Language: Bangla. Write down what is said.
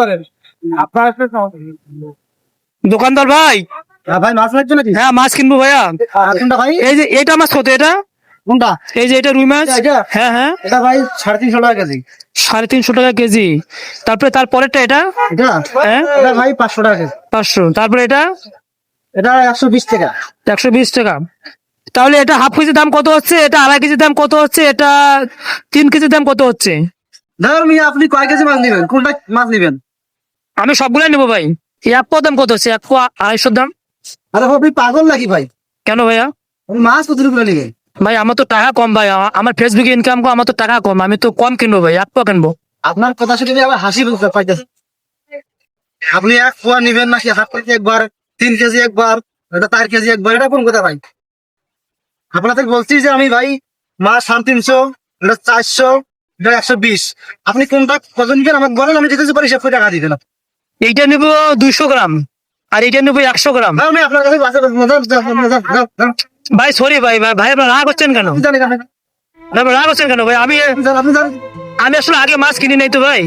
করেন। আপনার। দোকানদার ভাই? হ্যাঁ ভাই মাছ লাগছে নাকি? হ্যাঁ মাছ কিনবো ভাইয়া। ভাই? এই যে এটা মাছ কত এটা? কোনটা? এই যে এটা রুই মাছ। হ্যাঁ হ্যাঁ। এটা ভাই সাড়ে তিনশো টাকা কেজি। সাড়ে তিনশো টাকা কেজি। তারপরে তারপরেরটা এটা? এটা? হ্যাঁ? এটা ভাই পাঁচশো টাকা কেজি। পাঁচশো। তারপরে এটা? এটা একশো বিশ টাকা। একশো বিশ টাকা। তাহলে এটা হাফ কেজির দাম কত হচ্ছে? এটা আড়াই কেজির দাম কত হচ্ছে? এটা তিন কেজির দাম কত হচ্ছে? ধর মিয়া আপনি কয় কেজি মাছ নেবেন? কোনটা মাছ নেবেন? আমি সবগুলাই নেব ভাই। এক দাম কত হচ্ছে? এক আড়াইশোর দাম? আরে আপনি পাগল নাকি ভাই? কেন ভাইয়া? মাছ কত রুপে নেবেন ভাই আমার তো টাকা কম ভাই। আমার ফেসবুকে ইনকাম কম আমার তো টাকা কম। আমি তো কম কিনবো ভাই এক পোয়া কিনবো। আপনার কথা শুনে আবার হাসি পাইতেছি। আপনি এক পোয়া নিবেন নাকি? হাফ কেজি একবার তিন কেজি একবার এটা চার কেজি একবার এটা কোন কথা ভাই? আপনাদের বলছি যে আমি ভাই মাছ সাড়ে তিনশো এটা চারশো এটা একশো বিশ। আপনি কোনটা কত নিবেন? আমাকে বলেন আমি যেতে পারি সব টাকা দিবেন। এইটা নেব দুইশো গ্রাম। আর এইটা নেব একশো গ্রাম। আমি আপনার কাছে ভাই সরি ভাই ভাই ভাই আপনার রাগ হচ্ছেন কেন? রাগ হচ্ছেন কেন ভাই? আমি আমি আসলে আগে মাছ কিনি নাই তো ভাই।